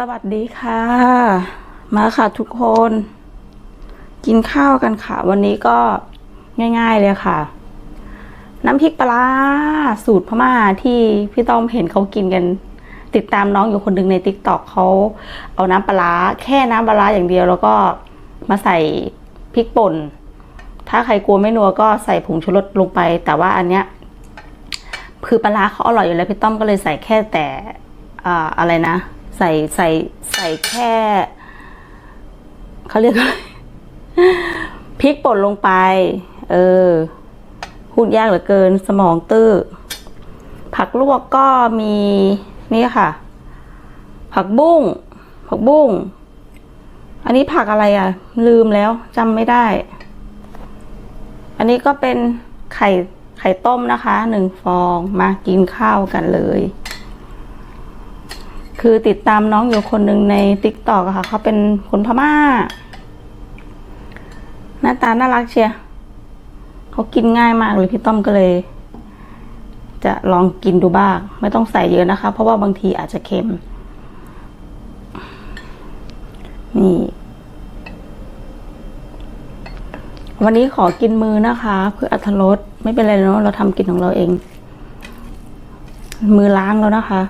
สวัสดีค่ะ มาค่ะทุกคน กินข้าวกันค่ะ วันนี้ก็ง่าย ๆเลยค่ะ น้ำพริกปลาสูตรพม่าที่พี่ต้อมเห็นเขากินกัน ติดตามน้องอยู่คนหนึ่งในติ๊กต็อกเขาเอาน้ำปลาแค่น้ำปลาอย่างเดียว แล้วก็มาใส่พริกป่น ถ้าใครกลัวไม่นัวก็ใส่ผงชูรสลงไป แต่ว่าอันเนี้ยคือปลาเขาอร่อยอยู่แล้วพี่ต้อมก็เลยใส่แค่แต่ออะไรนะ ใส่ใส่ใส่แค่เขาเรียกอะไรพริกป่นลงไป เออพูดยากเหลือเกินสมองตื้อ ผักลวกก็มีนี่ค่ะ ผักบุ้ง ผักบุ้ง อันนี้ผักอะไรอะ ลืมแล้วจำไม่ได้ อันนี้ก็เป็นไข่ไข่ต้มนะคะหนึ่งฟองมากินข้าวกันเลย คือติดตามน้องอยู่คนหนึ่งในติ๊กตอกค่ะ เขาเป็นคนพม่า หน้าตาน่ารักเชียเขากินง่ายมากเลยพี่ต้อมก็เลย จะลองกินดูบ้าง ไม่ต้องใส่เยอะนะคะ เพราะว่าบางทีอาจจะเค็ม นี่ วันนี้ขอกินมือนะคะ เพื่ออัธรสไม่เป็นไรเนาะเราทำกินของเราเอง มือล้างแล้วนะคะ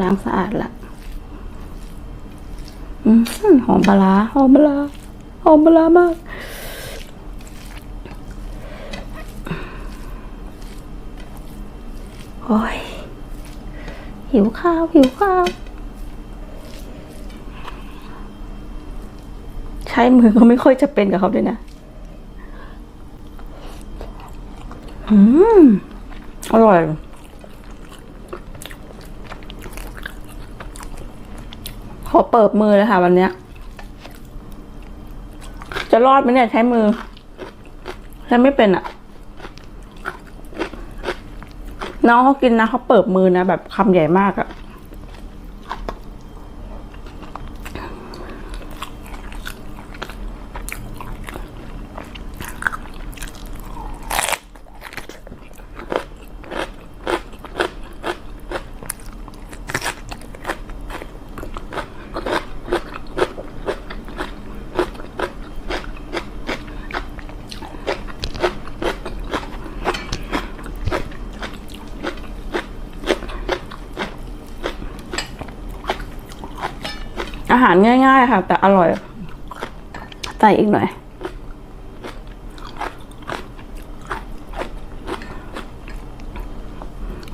ล้างสะอาดละอืมหอมปลาหอมปลาหอมปลาร้ามากโอ้ยหิวข้าว หิวข้าว ใช้มือก็ไม่ค่อยจะเป็นกับเขาด้วยนะ อืม อร่อย อเปิดมือเลยค่ะวันนี้จะรอดไหมเนี่ยใช้มือถ้าไม่เป็นอะ่ะ น้องเขากินนะเขาเปิดมือนะแบบคำใหญ่มากอะ่ะ อาหารง่าย ๆ ค่ะ แต่อร่อย ใส่อีกหน่อย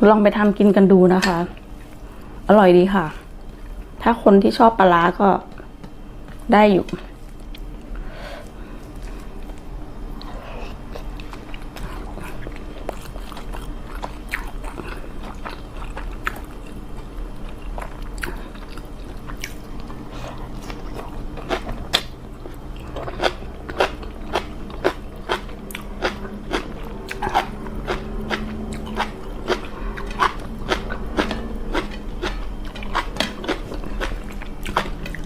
ลองไปทำกินกันดูนะคะ อร่อยดีค่ะ ถ้าคนที่ชอบปลาร้าก็ได้อยู่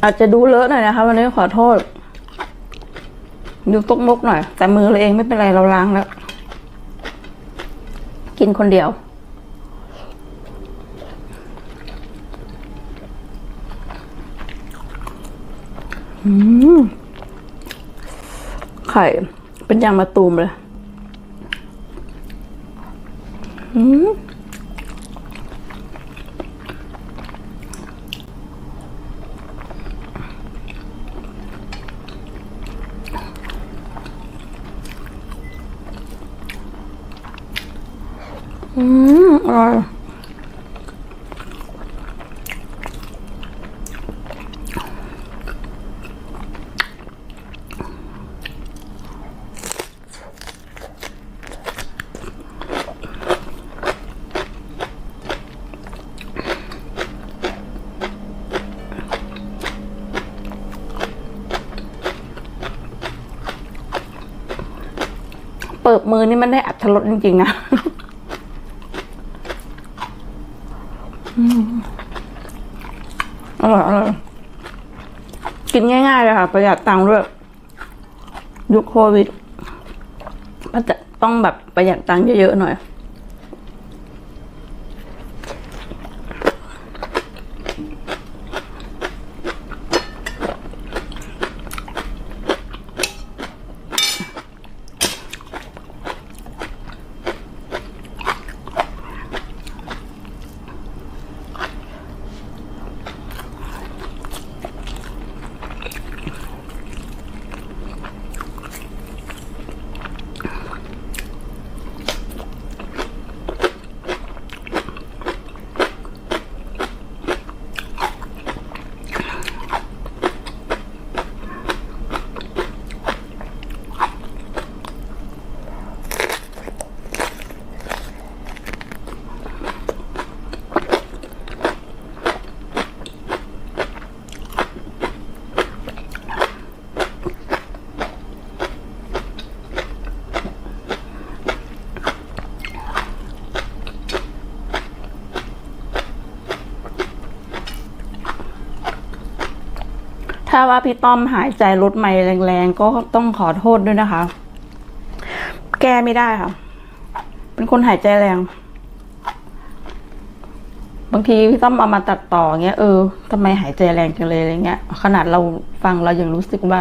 อาจจะดูเลอะหน่อยนะคะ วันนี้ขอโทษ ดูตกมกหน่อย แต่มือเราเองไม่เป็นไรเราล้างแล้ว กินคนเดียวไข่เป็นยางมาตูมเลย อืม อืมอร่อย เปิดมือนี่มันได้อัตรสจริงๆนะอร่อยอร่อยกินง่ายๆเลยค่ะ ประหยัดตังค์ด้วยยุคโควิดก็จะต้องแบบประหยัดตังค์เยอะๆหน่อย ถ้าว่าพี่ต้อมหายใจลดไม่แรงๆ ก็ต้องขอโทษด้วยนะคะ แก้ไม่ได้ค่ะ เป็นคนหายใจแรง บางทีพี่ต้อมเอามาตัดต่อเงี้ยเออทำไมหายใจแรงจังเลยอะไรเงี้ย ขนาดเราฟังเรายังรู้สึกว่า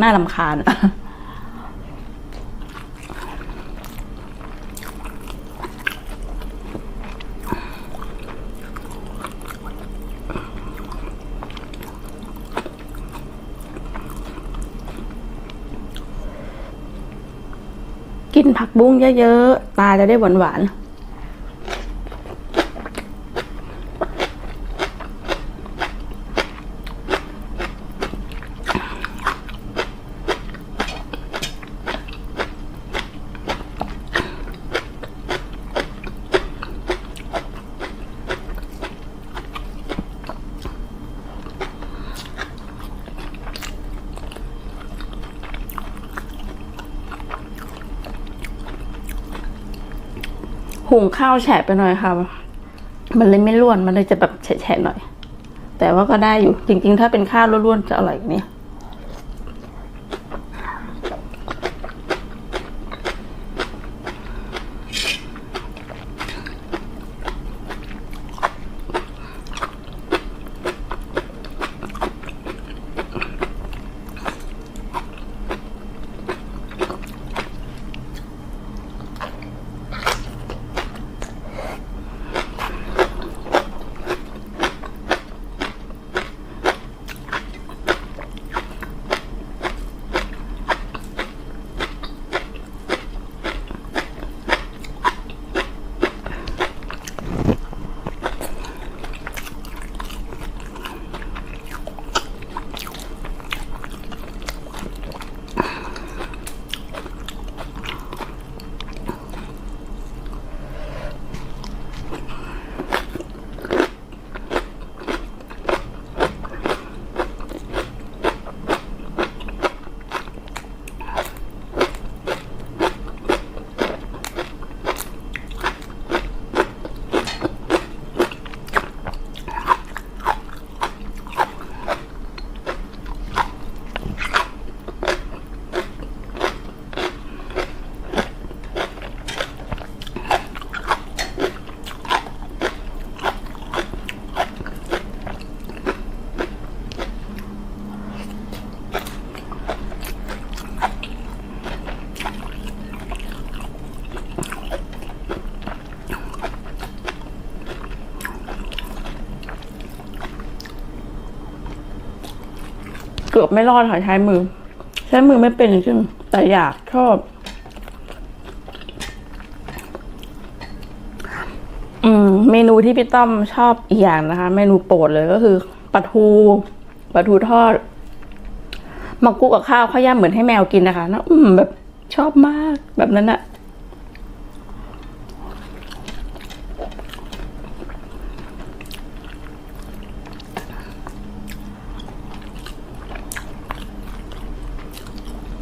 น่าลำคาญ บุ้งเยอะๆ ตาจะได้หวาน หุงข้าวแฉะไปหน่อยค่ะ มันเลยไม่ร่วน มันเลยจะแบบแฉะๆหน่อย แต่ว่าก็ได้อยู่ จริง ๆ ถ้าเป็นข้าวร่วนๆจะอร่อยกว่านี้ กือบไม่รอดค่ะใช้มือ ใช้มือไม่เป็นจริงแต่อยากชอบ อืม เมนูที่พี่ต้อมชอบอีกอย่างนะคะ เมนูโปรดเลยก็คือปลาทูปลาทูทอดหมักกุกกับข้าวข้าวย่างเหมือนให้แมวกินนะคะนะอืมแบบชอบมากแบบนั้นอะ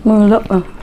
มือเลอะ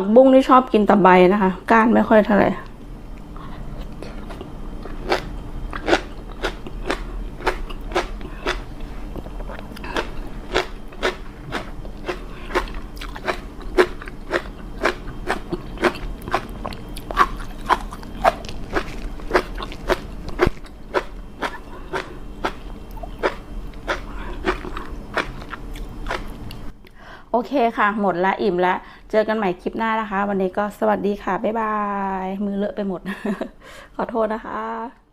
ผักบุ้งที่ชอบกินแต่ใบนะคะ ก้านไม่ค่อยเท่าไหร่โอเคค่ะ หมดละอิ่มละ เจอกันใหม่คลิปหน้านะคะ วันนี้ก็สวัสดีค่ะ บ๊ายบาย มือเลอะไปหมด ขอโทษนะคะ